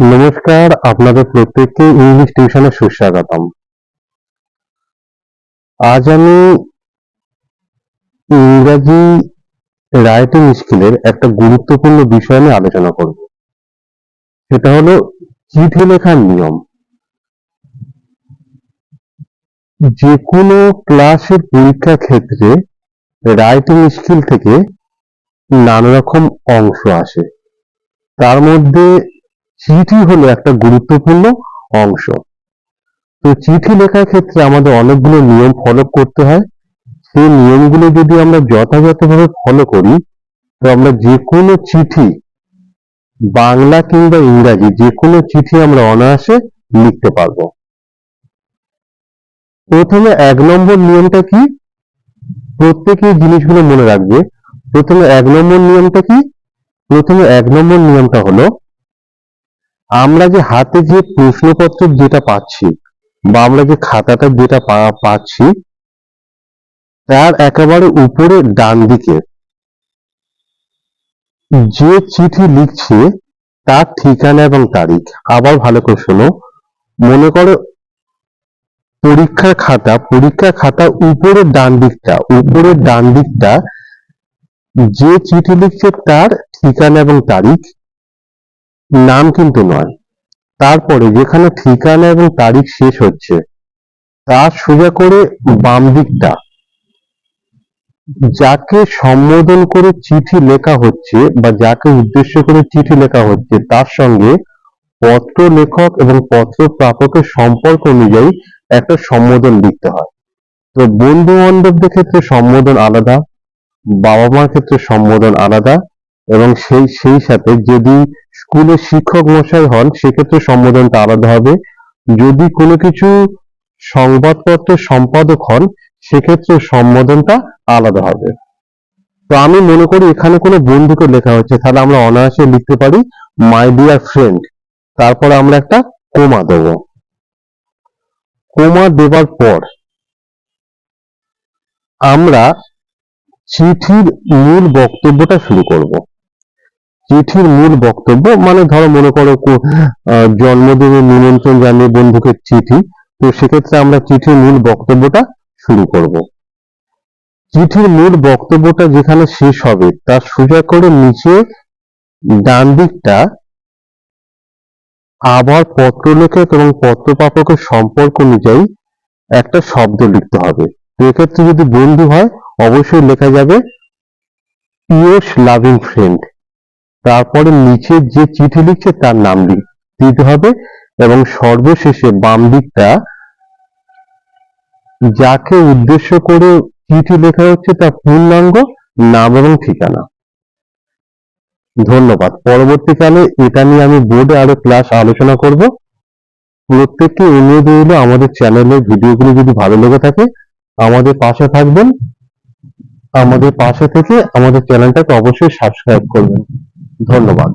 নমস্কার, আপনাদের প্রত্যেককে ইংলিশ টিউশনে সুস্বাগতম। আজ আমি ইংরাজি রাইটিং স্কিলের একটা গুরুত্বপূর্ণ বিষয় নিয়ে আলোচনা করব। সেটা হলো চিঠি লেখার নিয়ম। যে কোনো ক্লাসের পরীক্ষা ক্ষেত্রে রাইটিং স্কিল থেকে নানা রকম অংশ আসে। তার মধ্যে চিঠি হলো একটা গুরুত্বপূর্ণ অংশ। তো চিঠি লেখার ক্ষেত্রে আমাদের অনেকগুলো নিয়ম ফলো করতে হয়। সেই নিয়মগুলো যদি আমরা যথাযথভাবে ফলো করি, তো আমরা যে কোনো চিঠি বাংলা কিংবা ইংরাজি যে কোনো চিঠি আমরা অনায়াসে লিখতে পারব। প্রথমে এক নম্বর নিয়মটা কি? প্রত্যেকে জিনিসগুলো মনে রাখবে। প্রথমে এক নম্বর নিয়মটা কি? প্রথমে এক নম্বর নিয়মটা হলো আমরা যে হাতে যে প্রশ্নপত্র যেটা পাচ্ছি বা আমরা যে খাতাটা যেটা পাচ্ছি, তার একেবারে উপরে ডান দিকে যে চিঠি লিখছে তার ঠিকানা এবং তারিখ। আবার ভালো করে শোনো। মনে করো পরীক্ষার খাতা পরীক্ষার খাতা উপরের ডান দিকটা উপরের ডান দিকটা যে চিঠি লিখছে তার ঠিকানা এবং তারিখ। নাম কিন্তু নয়। তারপরে যেখানে ঠিকানা এবং তারিখ শেষ হচ্ছে, তার সোজা করে বাম দিকটা। যাকে সম্বোধন করে চিঠি লেখা হচ্ছে বা যাকে উদ্দেশ্য করে চিঠি লেখা হচ্ছে, তার সঙ্গে পত্র লেখক এবং পত্র প্রাপকের সম্পর্ক অনুযায়ী একটা সম্বোধন লিখতে হয়। তো বন্ধু বান্ধবদের ক্ষেত্রে সম্বোধন আলাদা বাবা মার ক্ষেত্রে সম্বোধন আলাদা এবং সেই সেই সাথে যদি স্কুলে শিক্ষক মশাই হন, সেক্ষেত্রে সম্বোধনটা আলাদা হবে। যদি কোনো কিছু সংবাদপত্রের সম্পাদক হন, সেক্ষেত্রে সম্বোধনটা আলাদা হবে। তো আমি মনে করি এখানে কোনো বন্ধুকে লেখা হচ্ছে তাহলে আমরা অনায়াসে লিখতে পারি মাই ডিয়ার ফ্রেন্ড তারপরে আমরা একটা কোমা দেব। কোমা দেবার পর আমরা চিঠির মূল বক্তব্যটা শুরু করব। চিঠির মূল বক্তব্য মানে ধরো মনে করো জন্মদিনের নিমন্ত্রণ জানিয়ে বন্ধুকে চিঠি, তো সেক্ষেত্রে আমরা চিঠির মূল বক্তব্যটা শুরু করব। চিঠির মূল বক্তব্যটা যেখানে শেষ হবে, তার সোজা করে নিচে ডান দিকটা আবার পত্রলেখক এবং পত্রপ্রাপকের সম্পর্ক অনুযায়ী একটা শব্দ লিখতে হবে। তো এক্ষেত্রে যদি বন্ধু হয়, অবশ্যই লেখা যাবে পিওস লাভিং ফ্রেন্ড তারপরে নিচে যে চিঠি লিখছে তার নাম লিখ, দিতে হবে এবং সর্বশেষে বাম দিকটা, যাকে উদ্দেশ্য করে চিঠি লেখা হচ্ছে তার পূর্ণাঙ্গ নাম এবং ঠিকানা। ধন্যবাদ। পরবর্তীকালে এটা নিয়ে আমি বোর্ডে আরও ক্লাস আলোচনা করব। প্রত্যেককে অনুরোধ রইল আমাদের চ্যানেলের ভিডিওগুলো যদি ভালো লেগে থাকে, আমাদের পাশে থাকবেন। আমাদের পাশে থেকে আমাদের চ্যানেলটাকে অবশ্যই সাবস্ক্রাইব করবেন। ধন্যবাদ।